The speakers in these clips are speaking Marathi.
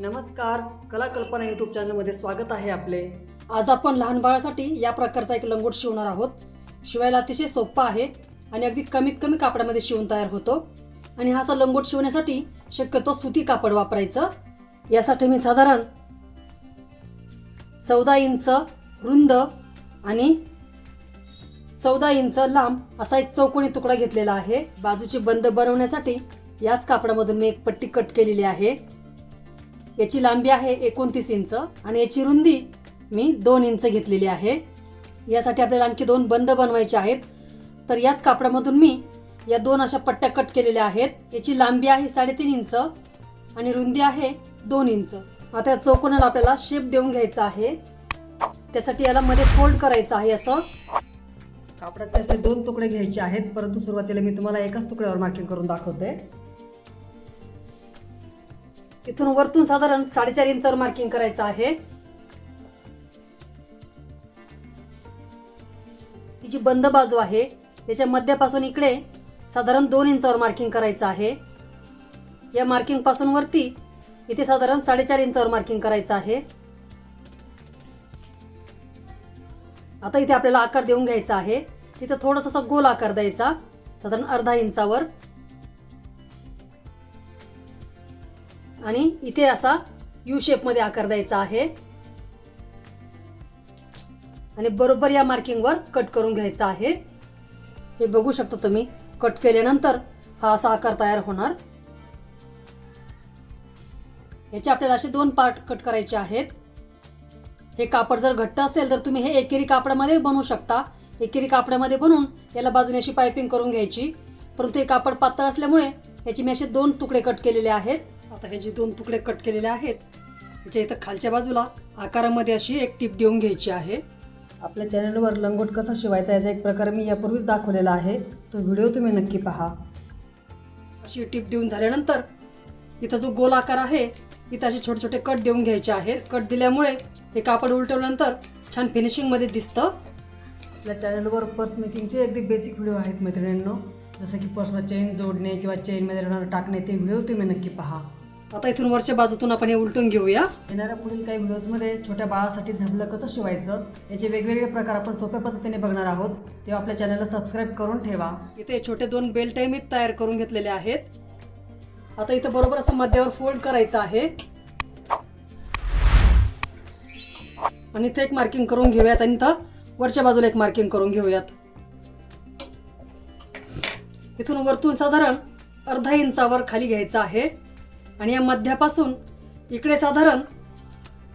नमस्कार. कला कल्पना यूट्यूब चॅनलमध्ये स्वागत आहे आपले. आज आपण लहान बाळासाठी या प्रकारचा एक लंगोट शिवणार आहोत. शिवायला अतिशय सोपा आहे आणि अगदी कमीत कमी कापडामध्ये शिवून तयार होतो. आणि हा असा लंगोट शिवण्यासाठी शक्यतो सुती कापड वापरायचं. यासाठी मी साधारण चौदा इंच रुंद आणि चौदा इंच लांब असा एक चौकोनी तुकडा घेतलेला आहे. बाजूचे बंद बनवण्यासाठी याच कापडामधून मी एक पट्टी कट केलेली आहे. याची लांबी आहे एकोणतीस इंच आणि याची रुंदी मी दोन इंच घेतलेली आहे. यासाठी आपल्याला आणखी दोन बंद बनवायचे आहेत. तर याच कापडामधून मी या दोन अशा पट्ट्या कट केलेल्या आहेत. याची लांबी आहे साडेतीन इंच आणि रुंदी आहे दोन इंच. आता या चौकोनाला आपल्याला शेप देऊन घ्यायचा आहे. त्यासाठी याला मध्ये फोल्ड करायचं आहे असं. कापडाचे असे दोन तुकडे घ्यायचे आहेत. परंतु सुरुवातीला मी तुम्हाला एकाच तुकड्यावर मार्किंग करून दाखवते. इथून वरतून साधारण साडेचार इंचावर मार्किंग करायचं आहे. ही जी बंद बाजू आहे त्याच्या मध्यापासून इकडे साधारण दोन इंचावर मार्किंग करायचं आहे. या मार्किंगपासून वरती इथे साधारण साडेचार इंचावर मार्किंग करायचं आहे. आता इथे आपल्याला आकार देऊन घ्यायचा आहे. तिथं थोडासा गोल आकार द्यायचा साधारण अर्धा इंचावर. आणि इथे असा यू शेपमध्ये आकार द्यायचा आहे. आणि बरोबर या मार्किंगवर कट करून घ्यायचा आहे. हे बघू शकता तुम्ही कट केल्यानंतर हा असा आकार तयार होणार. याचे आपल्याला असे दोन पार्ट कट करायचे आहेत. हे कापड जर घट्ट असेल तर तुम्ही हे एकेरी कापडामध्ये बनवू शकता. एकेरी कापडामध्ये बनवून याला बाजूने अशी पायपिंग करून घ्यायची. परंतु हे कापड पातळ असल्यामुळे याचे मी असे दोन तुकडे कट केलेले आहेत. आता हे जे दोन तुकडे कट केलेले आहेत याच्या इथं खालच्या बाजूला आकारामध्ये अशी एक टीप देऊन घ्यायची आहे. आपल्या चॅनलवर लंगोट कसा शिवायचा याचा एक प्रकार मी यापूर्वीच दाखवलेला आहे. तो व्हिडिओ तुम्ही नक्की पहा. अशी टिप देऊन झाल्यानंतर इथं जो गोल आकार आहे इथं असे छोटे छोटे कट देऊन घ्यायचे आहेत. कट दिल्यामुळे हे कापड उलटवल्यानंतर छान फिनिशिंगमध्ये दिसतं. आपल्या चॅनलवर पर्स मेकिंगचे अगदी बेसिक व्हिडिओ आहेत मैत्रिणींनो. जसं की पर्सला चेन जोडणे किंवा चेनमध्ये टाकणे ते व्हिडिओ तुम्ही नक्की पहा. आता इथून वरच्या बाजूतून आपण हे उलटून घेऊया. येणाऱ्या पुढील काही व्हिडिओजमध्ये छोट्या बाळासाठी झबलं कसं शिवायचं याचे वेगवेगळे प्रकार आपण सोप्या पद्धतीने बघणार आहोत. तेव्हा आपल्या चॅनलला सबस्क्राईब करून ठेवा. इथे छोटे दोन बेल्ट मी तयार करून घेतलेले आहेत. आता इथं बरोबर असं मध्यावर फोल्ड करायचं आहे. आणि इथे एक मार्किंग करून घेऊयात आणि इथं वरच्या बाजूला एक मार्किंग करून घेऊयात. इथून वरतून साधारण अर्धा इंचावर खाली घ्यायचं आहे. आणि या मध्यापासून इकडे साधारण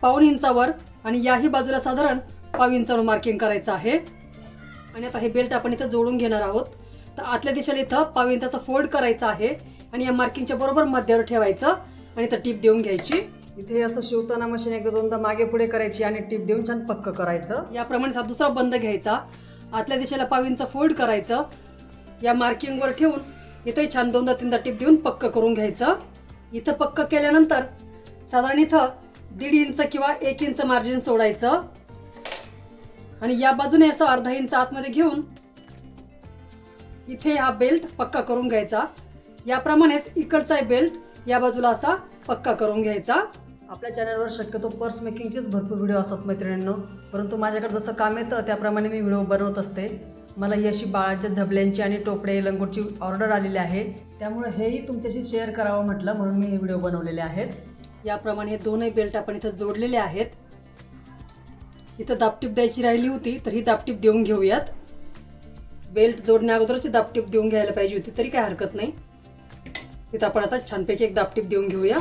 पाऊण इंचावर आणि याही बाजूला साधारण पाव इंचावर मार्किंग करायचं आहे. आणि आता हे बेल्ट आपण इथं जोडून घेणार आहोत. तर आतल्या दिशेने इथं पाव इंचाचा फोल्ड करायचा आहे आणि या मार्किंगच्या बरोबर मध्यावर ठेवायचं आणि इथं टीप देऊन घ्यायची. इथे असं शिवताना मशीन एकदा दोनदा मागे पुढे करायची आणि टीप देऊन छान पक्क करायचं. याप्रमाणे हा दुसरा बंद घ्यायचा. आतल्या दिशेला पाव इंच फोल्ड करायचं. या मार्किंगवर ठेवून इथंही छान दोनदा तीनदा टीप देऊन पक्क करून घ्यायचं. इथं पक्क केल्यानंतर साधारण इथं दीड इंच किंवा एक इंच मार्जिन सोडायचं. आणि या बाजूने असं अर्धा इंच आतमध्ये घेऊन इथे हा बेल्ट पक्का करून घ्यायचा. याप्रमाणेच इकडचा बेल्ट या बाजूला असा पक्का करून घ्यायचा. आपल्या चॅनलवर शक्यतो पर्स मेकिंगचेच भरपूर व्हिडिओ असतात मैत्रिणींनो. परंतु माझ्याकडे जसं काम येतं त्याप्रमाणे मी व्हिडिओ बनवत असते. मला ही अशी बाळांच्या झबल्यांची आणि टोपडे लंगोटची ऑर्डर आलेली आहे. त्यामुळे हेही तुमच्याशी शेअर करावं म्हटलं म्हणून मी हे व्हिडिओ बनवलेले आहेत. याप्रमाणे हे दोनही बेल्ट आपण इथं जोडलेले आहेत. इथं दापटीप द्यायची राहिली होती तर ही दापटीप देऊन घेऊयात. बेल्ट जोडण्या अगोदरच दापटीप देऊन घ्यायला पाहिजे होती तरी काय हरकत नाही. इथं आपण आता छानपैकी एक दापटीप देऊन घेऊया.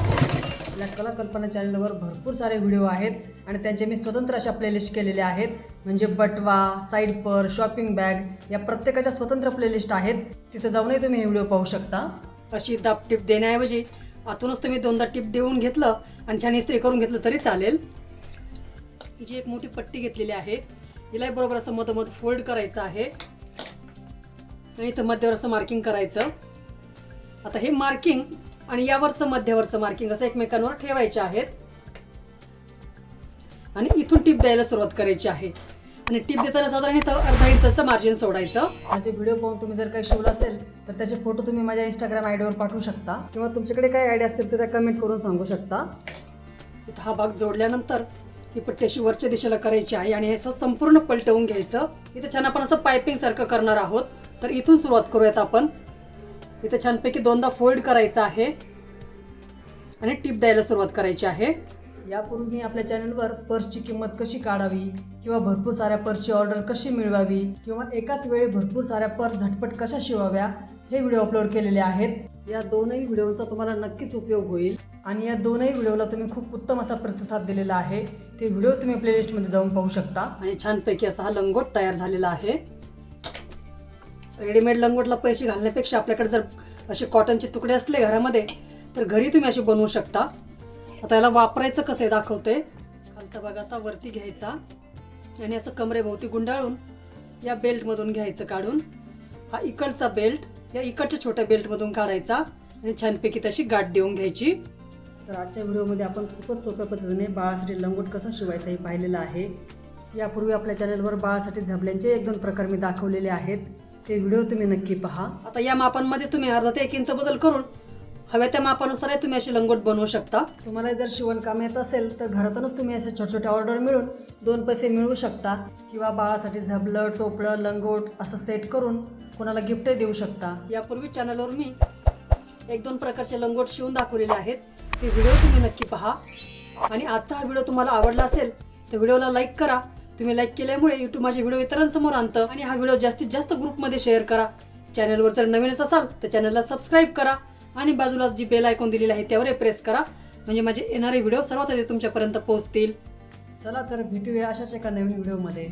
आपल्या कला कल्पना चॅनलवर भरपूर सारे व्हिडिओ आहेत आणि त्यांचे मी स्वतंत्र अशा प्लेलिस्ट केलेल्या आहेत. म्हणजे बटवा साईड पर शॉपिंग बॅग या प्रत्येकाच्या स्वतंत्र प्लेलिस्ट आहेत. तिथं जाऊनही तुम्ही हे व्हिडिओ पाहू शकता. अशी दापटीप देण्याऐवजी आतूनच तुम्ही दोनदा टिप देऊन घेतलं आणि छान इस्त्री करून घेतलं तरी चालेल. जी एक मोठी पट्टी घेतलेली आहे हिलाही बरोबर असं मधोमध फोल्ड करायचं आहे. आणि इथं मध्यावर असं मार्किंग करायचं. आता हे मार्किंग आणि यावरचं मध्यावरचं मार्किंग असं एकमेकांवर ठेवायचे आहेत. आणि इथून टिप द्यायला सुरुवात करायची आहे. आणि टिप देताना साधारण इथं अर्धा इंचाचं मार्जिन सोडायचं. माझे व्हिडिओ पाहून तुम्ही जर काही शिवलं असेल तर त्याचे फोटो तुम्ही माझ्या इंस्टाग्राम आयडीवर पाठवू शकता. किंवा तुमच्याकडे काही आयडिया असतील तर त्या कमेंट करून सांगू शकता. इथं हा भाग जोडल्यानंतर ही पट्टी अशी वरच्या दिशेला करायची आहे आणि हे असं संपूर्ण पलटवून घ्यायचं. इथं छान आपण असं पायपिंग सारखं करणार आहोत. तर इथून सुरुवात करूयात आपण. इथं छानपैकी दोनदा फोल्ड करायचं आहे. आणि टिप द्यायला सुरुवात करायची आहे. यापूर्वी मी आपल्या चॅनलवर पर्सची किंमत कशी काढावी किंवा भरपूर साऱ्या पर्सची ऑर्डर कशी मिळवावी किंवा एकाच वेळी भरपूर साऱ्या पर्स झटपट कशा शिवाव्या हे व्हिडिओ अपलोड केलेले आहेत. या दोनही व्हिडिओचा तुम्हाला नक्कीच उपयोग होईल. आणि या दोनही व्हिडिओला तुम्ही खूप उत्तम असा प्रतिसाद दिलेला आहे. ते व्हिडिओ तुम्ही प्लेलिस्टमध्ये जाऊन पाहू शकता. आणि छानपैकी असा हा लंगोट तयार झालेला आहे. रेडीमेड लंगोटला पैसे घालण्यापेक्षा आपल्याकडे जर असे कॉटनचे तुकडे असले घरामध्ये तर घरी तुम्ही असे बनवू शकता. आता याला वापरायचं कसं आहे दाखवते. खालचा भाग असा वरती घ्यायचा आणि असं कमरेभोवती गुंडाळून या बेल्टमधून घ्यायचं काढून. हा इकडचा बेल्ट या इकडच्या छोट्या बेल्टमधून काढायचा आणि छानपैकी तशी गाठ देऊन घ्यायची. तर आजच्या व्हिडिओमध्ये आपण खूपच सोप्या पद्धतीने बाळासाठी लंगोट कसा शिवायचा हे पाहिलेलं आहे. यापूर्वी आपल्या चॅनलवर बाळासाठी झबल्यांचे एक दोन प्रकार मी दाखवलेले आहेत. ते व्हिडिओ तुम्ही नक्की पहा. आता या मापांमध्ये तुम्ही अर्धा ते एक इंच बदल करून हव्या त्या मापानुसार तुम्ही अशी लंगोट बनवू शकता. तुम्हाला जर शिवणकाम येत असेल तर घरातूनच तुम्ही असे छोट्या छोट्या ऑर्डर मिळून दोन पैसे मिळवू शकता. किंवा बाळासाठी झबलं टोपलं लंगोट असं सेट करून कोणाला गिफ्टही देऊ शकता. यापूर्वी चॅनलवर मी एक दोन प्रकारचे लंगोट शिवून दाखवलेले आहेत. ते व्हिडिओ तुम्ही नक्की पहा. आणि आजचा हा व्हिडिओ तुम्हाला आवडला असेल तर व्हिडिओला लाईक करा. तुम्ही लाईक केल्यामुळे युट्यूब माझे व्हिडिओ इतरांसमोर आणतं आणि हा व्हिडिओ जास्तीत जास्त ग्रुपमध्ये शेअर करा. चॅनलवर जर नवीनच असाल तर चॅनलला सबस्क्राईब करा आणि बाजूला जी बेल आयकॉन दिलेली आहे त्यावर प्रेस करा. म्हणजे माझे येणारे व्हिडिओ सर्वात आधी तुमच्यापर्यंत पोहोचतील. चला तर भेटूया अशाच एका नवीन व्हिडिओमध्ये